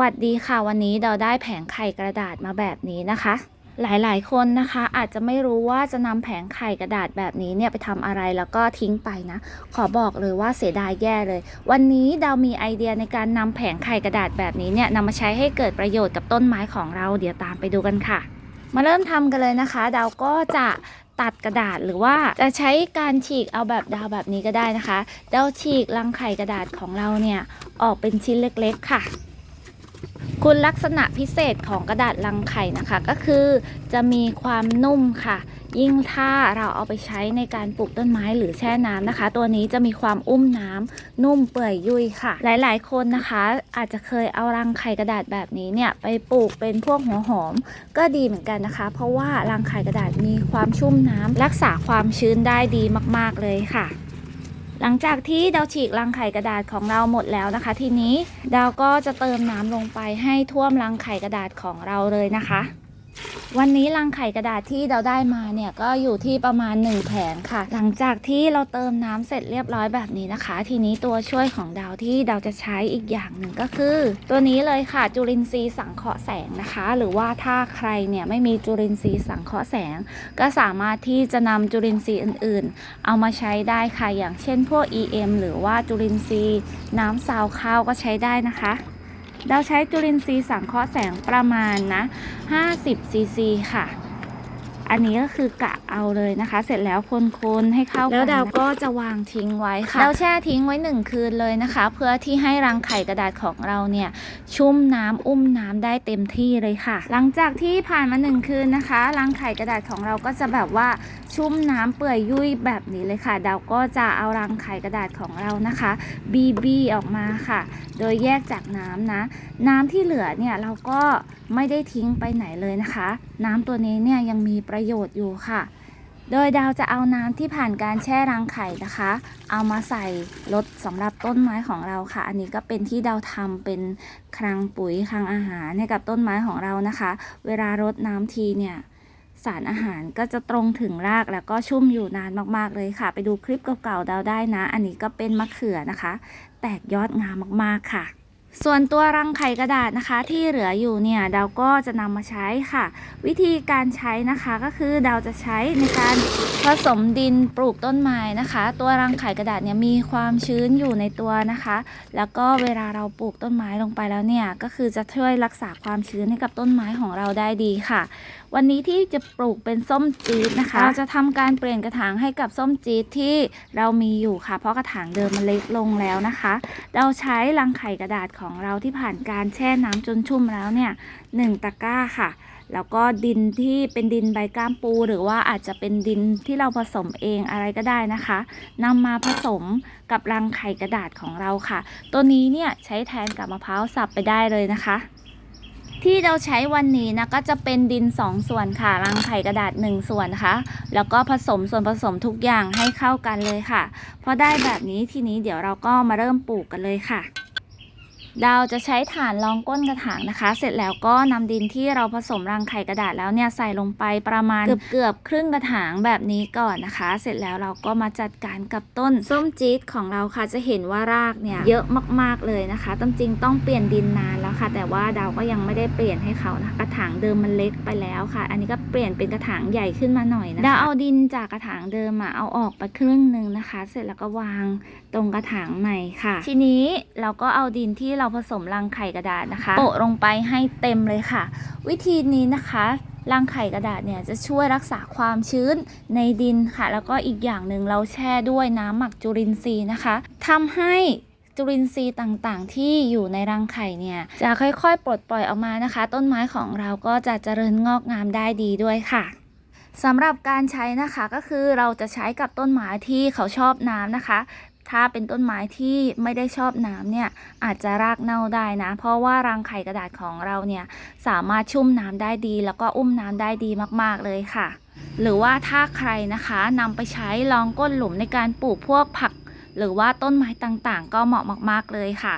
วัสดีค่ะวันนี้เราได้แผงไข่กระดาษมาแบบนี้นะคะ หลายๆ คนนะคะอาจจะไม่รู้ว่าจะนำแผงไข่กระดาษแบบนี้เนี่ยไปทำอะไรแล้วก็ทิ้งไปนะ ขอบอกเลยว่าเสียดายแย่เลย วันนี้ดาวมีไอเดียในการนำแผงไข่กระดาษแบบนี้เนี่ยนำมาใช้ให้เกิดประโยชน์กับต้นไม้ของเราเดี๋ยวตามไปดูกันค่ะ มาเริ่มทำกันเลยนะคะดาวก็จะตัดกระดาษหรือว่าจะใช้การฉีกเอาแบบดาวแบบนี้ก็ได้นะคะดาวฉีกรังไข่กระดาษของเราเนี่ยออกเป็นชิ้นเล็กๆค่ะ คุณลักษณะพิเศษของกระดาษรังไข่นะคะก็คือจะมีความนุ่มค่ะ ยิ่งถ้าเราเอาไปใช้ในการปลูกต้นไม้หรือแช่น้ำนะคะ ตัวนี้จะมีความอุ้มน้ำนุ่มเปื่อยยุ่ยค่ะ หลายๆ คนนะคะ อาจจะเคยเอารังไข่กระดาษแบบนี้เนี่ยไปปลูกเป็นพวกหัวหอม ก็ดีเหมือนกันนะคะ เพราะว่ารังไข่กระดาษมีความชุ่มน้ำรักษาความชื้นได้ดีมาก ๆเลยค่ะ หลังจากที่เราฉีกรังไข่กระดาษของเราหมดแล้วนะคะ ทีนี้เราก็จะเติมน้ำลงไปให้ท่วมรังไข่กระดาษของเราเลยนะคะ วันนี้รังไข่กระดาษที่เราได้มาเนี่ยก็อยู่ที่ประมาณ 1 แผงค่ะ หลังจากที่เราเติมน้ำเสร็จเรียบร้อยแบบนี้นะคะ ทีนี้ตัวช่วยของดาวที่ดาวจะใช้อีกอย่างหนึ่งก็คือ ตัวนี้เลยค่ะจุลินทรีย์สังเคราะห์แสงนะคะ หรือว่าถ้าใครเนี่ยไม่มีจุลินทรีย์สังเคราะห์แสง ก็สามารถที่จะนำจุลินทรีย์อื่น ๆ เอามาใช้ได้ค่ะอย่างเช่นพวก EM หรือว่าจุลินทรีย์น้ำซาวข้าวก็ใช้ได้นะคะ เราใช้จุลินทรีย์สังเคราะห์แสงประมาณนะ50ซีซีค่ะ อันนี้ก็คือกะเอาเลยนะคะ เสร็จแล้วคนๆให้เข้ากันแล้วดาวก็จะวางทิ้งไว้ค่ะแล้วแช่ทิ้งไว้หนึ่งคืนเลยนะคะ เพื่อที่ให้รังไข่กระดาษของเราเนี่ยชุ่มน้ำอุ้มน้ำได้เต็มที่เลยค่ะ หลังจากที่ผ่านมาหนึ่งคืนนะคะรังไข่กระดาษของเราก็จะแบบว่าชุ่มน้ำเปื่อยยุ่ยแบบนี้เลยค่ะ ดาวก็จะเอารังไข่กระดาษของเรานะคะ บีบีออกมาค่ะ โดยแยกจากน้ำนะ น้ำที่เหลือเนี่ยเราก็ไม่ได้ทิ้งไปไหนเลยนะคะ น้ำตัวนี้เนี่ยยังมีประโยชน์อยู่ค่ะ โดยดาวจะเอาน้ำที่ผ่านการแช่รังไข่นะคะ เอามาใส่รถสำหรับต้นไม้ของเราค่ะ อันนี้ก็เป็นที่ดาวทำเป็นคลังปุ๋ยคลังอาหารให้กับต้นไม้ของเรานะคะ เวลารดน้ำทีเนี่ยสารอาหารก็จะตรงถึงรากแล้วก็ชุ่มอยู่นานมากๆเลยค่ะ ไปดูคลิปเก่าๆดาวได้นะ อันนี้ก็เป็นมะเขือนะคะ แตกยอดงามมากๆค่ะ ส่วนตัวรังไข่กระดาษนะคะที่เหลืออยู่เนี่ยดาวก็จะนำมาใช้ค่ะ วิธีการใช้นะคะก็คือดาวจะใช้ในการผสมดินปลูกต้นไม้นะคะ ตัวรังไข่กระดาษเนี่ยมีความชื้นอยู่ในตัวนะคะ แล้วก็เวลาเราปลูกต้นไม้ลงไปแล้วเนี่ยก็คือจะช่วยรักษาความชื้นให้กับต้นไม้ของเราได้ดีค่ะ วันนี้ที่จะปลูกเป็นส้มจี๊ดนะคะเราจะทำการเปลี่ยนกระถางให้กับส้มจี๊ดที่เรามีอยู่ค่ะ เพราะกระถางเดิมมันเล็กลงแล้วนะคะ เราใช้รังไข่กระดาษของของเราที่ผ่านการแช่น้ำจนชุ่มแล้วเนี่ยหนึ่งตะกร้าค่ะ แล้วก็ดินที่เป็นดินใบก้ามปู หรือว่าอาจจะเป็นดินที่เราผสมเองอะไรก็ได้นะคะนำมาผสมกับรังไข่กระดาษของเราค่ะ ตัวนี้เนี่ยใช้แทนกับมะพร้าวสับไปได้เลยนะคะที่เราใช้วันนี้นะก็จะเป็นดิน 2 ส่วนค่ะรังไข่กระดาษ 1 ส่วนนะคะแล้วก็ผสมส่วนผสมทุกอย่างให้เข้ากันเลยค่ะพอได้แบบนี้ทีนี้เดี๋ยวเราก็มาเริ่มปลูกกันเลยค่ะ ดาวจะใช้ฐานรองก้นกระถางนะคะ เสร็จแล้วก็นำดินที่เราผสมรังไข่กระดาษแล้วเนี่ยใส่ลงไปประมาณเกือบเกือบๆครึ่งกระถางแบบนี้ก่อนนะคะ เสร็จแล้วเราก็มาจัดการกับต้นส้มจี๊ดของเราค่ะจะเห็นว่ารากเนี่ยเยอะมากๆเลยนะคะตามจริงต้องเปลี่ยนดินนานแล้วค่ะ แต่ว่าดาวก็ยังไม่ได้เปลี่ยนให้เขานะคะกระถางเดิมมันเล็กไปแล้วค่ะ อันนี้ก็เปลี่ยนเป็นกระถางใหญ่ขึ้นมาหน่อยนะคะดาวเอาดินจากกระถางเดิมอะเอาออกไปครึ่งหนึ่งนะคะ เสร็จแล้วก็วางตรงกระถางใหม่ค่ะ ทีนี้เราก็เอาดินที่เราผสมรังไข่กระดาษนะคะโปะลงไปให้เต็มเลยค่ะ วิธีนี้นะคะรังไข่กระดาษเนี่ยจะช่วยรักษาความชื้นในดินค่ะ แล้วก็อีกอย่างหนึ่งเราแช่ด้วยน้ำหมักจุลินทรีย์นะคะทำให้จุลินทรีย์ต่างๆ ที่อยู่ในรังไข่เนี่ย จะค่อยๆ ปลดปล่อยออกมานะคะ ต้นไม้ของเราก็จะเจริญงอกงามได้ดีด้วยค่ะสำหรับการใช้นะคะก็คือเราจะใช้กับต้นไม้ที่เขาชอบน้ำนะคะ ถ้าเป็นต้นไม้ที่ไม่ได้ชอบน้ำเนี่ยอาจจะรากเน่าได้นะ เพราะว่ารังไข่กระดาษของเราเนี่ยสามารถชุ่มน้ำได้ดี แล้วก็อุ้มน้ำได้ดีมากๆเลยค่ะ หรือว่าถ้าใครนะคะนำไปใช้รองก้นหลุมในการปลูกพวกผักหรือว่าต้นไม้ต่างๆ ก็เหมาะมากๆเลยค่ะ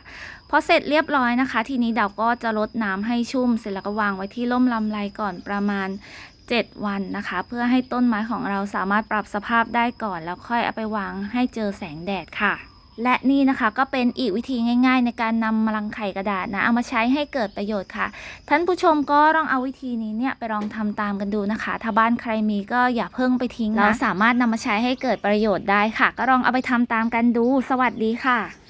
พอเสร็จเรียบร้อยนะคะ ทีนี้ดาวก็จะรดน้ำให้ชุ่ม เสร็จแล้วก็วางไว้ที่ร่มลำไรก่อนประมาณ 7 วันนะคะ เพื่อให้ต้นไม้ของเราสามารถปรับสภาพได้ก่อน แล้วค่อยเอาไปวางให้เจอแสงแดดค่ะ และนี่นะคะก็เป็นอีกวิธีง่าย ๆ ในการนำรังไข่กระดาษนะ เอามาใช้ให้เกิดประโยชน์ค่ะ ท่านผู้ชมก็ลองเอาวิธีนี้เนี่ยไปลองทำตามกันดูนะคะ ถ้าบ้านใครมีก็อย่าเพิ่งไปทิ้งนะเราสามารถนำมาใช้ให้เกิดประโยชน์ได้ค่ะ ก็ลองเอาไปทำตามกันดู สวัสดีค่ะ